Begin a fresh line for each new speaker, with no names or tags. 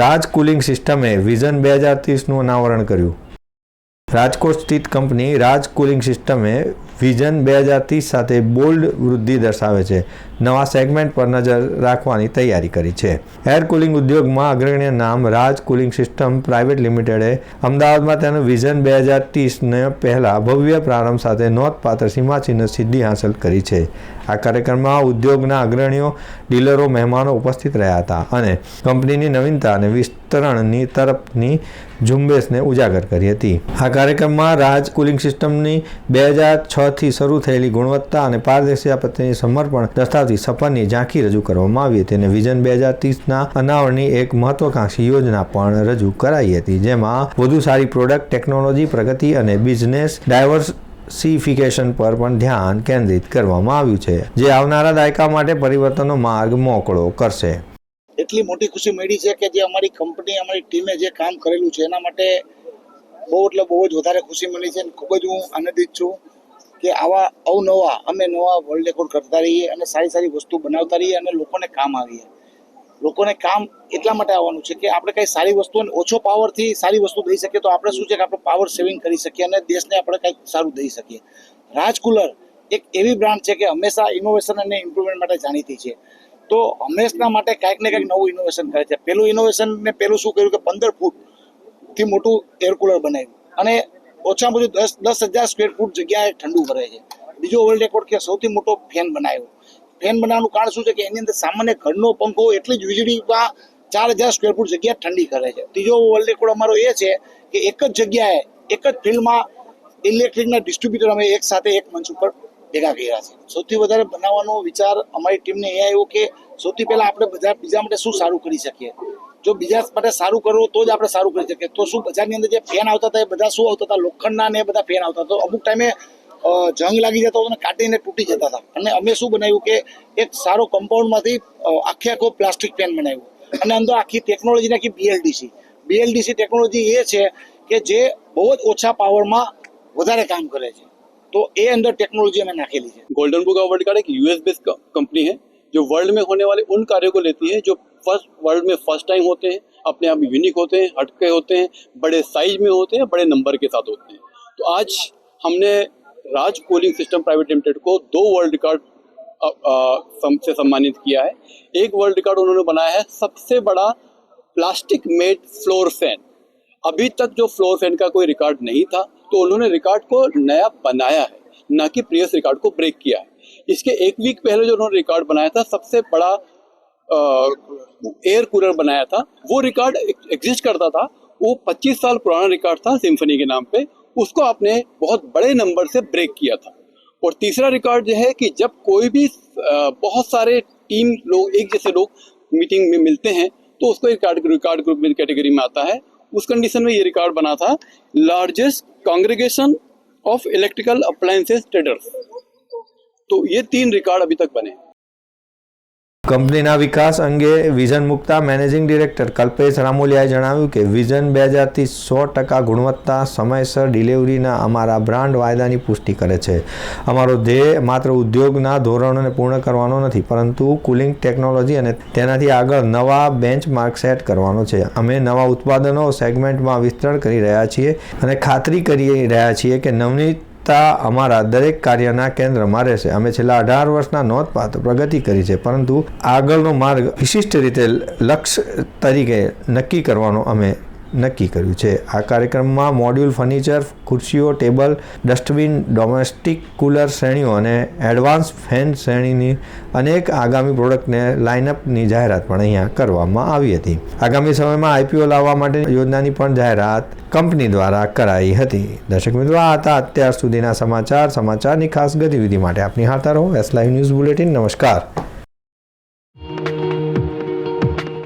રાજ cooling સિસ્ટમે vision બે હજાર ત્રીસનું અનાવરણ કર્યું. રાજકોટ સ્થિત કંપની રાજ કુલિંગ સિસ્ટમે વિઝન બે હજાર ત્રીસ સાથે બોલ્ડ વૃદ્ધિ દર્શાવે છે. નવા સેગમેન્ટ પર નજર રાખવાની તૈયારી કરી છે. એર કુલિંગ ઉદ્યોગમાં અગ્રણીય નામ રાજ કુલિંગ સિસ્ટમ પ્રાઇવેટ લિમિટેડે અમદાવાદમાં તેનું વિઝન બે હજાર ત્રીસને પહેલાં ભવ્ય પ્રારંભ સાથે નોંધપાત્ર સીમાચિહ્ન સિદ્ધિ હાંસલ કરી છે. આ કાર્યક્રમમાં ઉદ્યોગના અગ્રણીઓ, ડીલરો, મહેમાનો ઉપસ્થિત રહ્યા હતા અને કંપનીની નવીનતા અને વિસ્તરણની તરફની ઝુંબેશને ઉજાગર કરી હતી. આ કાર્યક્રમમાં રાજ કુલિંગ સિસ્ટમની બે હજાર છથી શરૂ થયેલી ગુણવત્તા અને પારદર્શિતા પ્રત્યેની સમર્પણ દર્શાવતી સફરની ઝાંખી રજૂ કરવામાં આવી હતી અને વિઝન બે હજાર ત્રીસના અનાવરણની એક મહત્વાકાંક્ષી યોજના પણ રજૂ કરાઈ હતી, જેમાં વધુ સારી પ્રોડક્ટ, ટેકનોલોજી, પ્રગતિ અને બિઝનેસ ડાયવર્સિફિકેશન પર પણ ધ્યાન કેન્દ્રિત કરવામાં આવ્યું છે, જે આવનારા દાયકા માટે પરિવર્તનનો માર્ગ મોકળો કરશે.
એટલી મોટી ખુશી મળી છે કે જે અમારી કંપની, અમારી ટીમે જે કામ કરેલું છે, એના માટે બહુ એટલે બહુ જ વધારે ખુશી મળી છે અને ખૂબ જ હું આનંદિત છું. કે આવા અવનવા, અમે નવા વર્લ્ડ રેકોર્ડ કરતા રહીએ અને સારી સારી વસ્તુ બનાવતા રહીએ અને લોકોને કામ આવીએ. લોકોને કામ એટલા માટે આવવાનું છે કે આપણે કંઈ સારી વસ્તુ અને ઓછો પાવરથી સારી વસ્તુ દઈ શકીએ તો આપણે શું છે કે આપણે પાવર સેવિંગ કરી શકીએ અને દેશને આપણે કંઈક સારું દઈ શકીએ. રાજકુલર એક એવી બ્રાન્ડ છે કે હંમેશા ઇનોવેશન અને ઇમ્પ્રુવમેન્ટ માટે જાણીતી છે. તો હંમેશના માટે કાંઈક ને કાંઈક નવું ઇનોવેશન કરે છે. પેલું ઇનોવેશન ને પેલું શું કર્યું કે પંદર ફૂટથી મોટું એર કુલર બનાવ્યું. અને ઓછામાં ઓછું દસ દસ હજાર સ્ક્વેર ફૂટ જગ્યાએ ઠંડુ ભરે છે. બીજો વર્લ્ડ રેકોર્ડ કે સૌથી મોટો ફેન બનાવ્યો. ફેન બનાવવાનું કારણ શું છે કે એની અંદર સામાન્ય ઘરનો પંખો એટલી જ વીજળીમાં ચાર હજાર સ્ક્વેર ફૂટ જગ્યા ઠંડી કરે છે. ત્રીજો વર્લ્ડ રેકોર્ડ અમારો એ છે કે એક જ જગ્યાએ, એક જ ફિલ્ડમાં ઇલેક્ટ્રિકના ડિસ્ટ્રીબ્યુટર અમે એક સાથે એક મંચ ઉપર ભેગા કર્યા છે. સૌથી વધારે બનાવવાનો વિચાર અમારી ટીમને એ આવ્યો કે સૌથી પહેલાં આપણે બધા બીજા માટે શું સારું કરી શકીએ? જો બીજા માટે સારું કરવું તો જ આપણે સારું કરી શકીએ. તો શું બજારની અંદર જે ફેન આવતા હતા એ બધા શું આવતા હતા? લોખંડના ને બધા ફેન આવતા તો અમુક ટાઈમે જંગ લાગી જતો હતો અને કાઢીને તૂટી જતા હતા. અને અમે શું બનાવ્યું કે એક સારો કમ્પાઉન્ડમાંથી આખે આખો પ્લાસ્ટિક ફેન બનાવ્યું. અને અંદર આખી ટેકનોલોજી નાખી બીએલડીસી બીએલડીસી ટેકનોલોજી એ છે કે જે બહુ જ ઓછા પાવરમાં વધારે કામ કરે છે. તો એ અંદર ટેકનોલોજી અમે નાખેલી છે.
ગોલ્ડન બુક અવોર્ડ કાર્ડ એક યુએસ બેઝ કંપની છે. जो वर्ल्ड में होने वाले उन कार्यों को लेती है जो फ़र्स्ट वर्ल्ड में फ़र्स्ट टाइम होते हैं, अपने आप यूनिक होते हैं, हटके होते हैं, बड़े साइज़ में होते हैं, बड़े नंबर के साथ होते हैं। तो आज हमने Raj cooling system private limited को दो वर्ल्ड रिकॉर्ड से सम्मानित किया है। एक वर्ल्ड रिकॉर्ड उन्होंने बनाया है सबसे बड़ा प्लास्टिक मेड फ्लोर फ़ैन अभी तक जो फ्लोर फ़ैन का कोई रिकॉर्ड नहीं था तो उन्होंने रिकॉर्ड को नया बनाया है, ना कि प्रीवियस रिकॉर्ड को ब्रेक किया है। इसके एक वीक पहले जो उन्होंने रिकॉर्ड बनाया था, सबसे बड़ा एयर कूलर बनाया था, वो रिकॉर्ड एग्जिस्ट करता था। वो 25 साल पुराना रिकॉर्ड था सिम्फनी के नाम पे। उसको आपने बहुत बड़े नंबर से ब्रेक किया था। और तीसरा रिकॉर्ड जो है कि जब कोई भी बहुत सारे टीम लोग, एक जैसे लोग मीटिंग में मिलते हैं तो उसको रिकॉर्ड रिकॉर्ड ग्रुप में कैटेगरी में आता है। उस कंडीशन में ये रिकॉर्ड बना था largest congregation of electrical appliances traders तो ये तीन रिकॉर्ड अभी तक बने हैं
કંપનીના વિકાસ અંગે વિઝન મુકતા મેનેજિંગ ડિરેક્ટર કલ્પેશ રામોલિયાએ જણાવ્યું કે વિઝન બે હજારથી સો ટકા ગુણવત્તા સમયસર ડિલિવરીના અમારા બ્રાન્ડ વાયદાની પુષ્ટિ કરે છે અમારો ધ્યેય માત્ર ઉદ્યોગના ધોરણોને પૂર્ણ કરવાનો નથી પરંતુ કુલિંગ ટેકનોલોજી અને તેનાથી આગળ નવા બેન્ચમાર્ક સેટ કરવાનો છે અમે નવા ઉત્પાદનો સેગમેન્ટમાં વિસ્તરણ કરી રહ્યા છીએ અને ખાતરી કરી રહ્યા છીએ કે નવનીત તા અમારા દરેક કાર્યના કેન્દ્રમાં રહેશે. અમે છેલ્લા અઢાર વર્ષના નોંધપાત્ર પ્રગતિ કરી છે, પરંતુ આગળનો માર્ગ વિશિષ્ટ રીતે લક્ષ્ય તરીકે નક્કી કરવાનો અમે નક્કી કર્યું છે. આ કાર્યક્રમમાં મોડ્યુલ ફર્નિચર, ખુરશીઓ, ટેબલ, ડસ્ટબિન, ડોમેસ્ટિક કુલર શ્રેણીઓ અને એડવાન્સ ફેન શ્રેણીની અનેક આગામી પ્રોડક્ટને લાઇનઅપની જાહેરાત પણ અહીંયા કરવામાં આવી હતી. આગામી સમયમાં આઈપીઓ લાવવા માટે યોજનાની પણ જાહેરાત કંપની દ્વારા કરાઈ હતી. દર્શક મિત્રો, આ હતા અત્યાર સુધીના સમાચાર. સમાચારની ખાસ ગતિવિધિ માટે આપની હાથા રહો. એસ લાઈવ ન્યૂઝ બુલેટિન નમસ્કાર.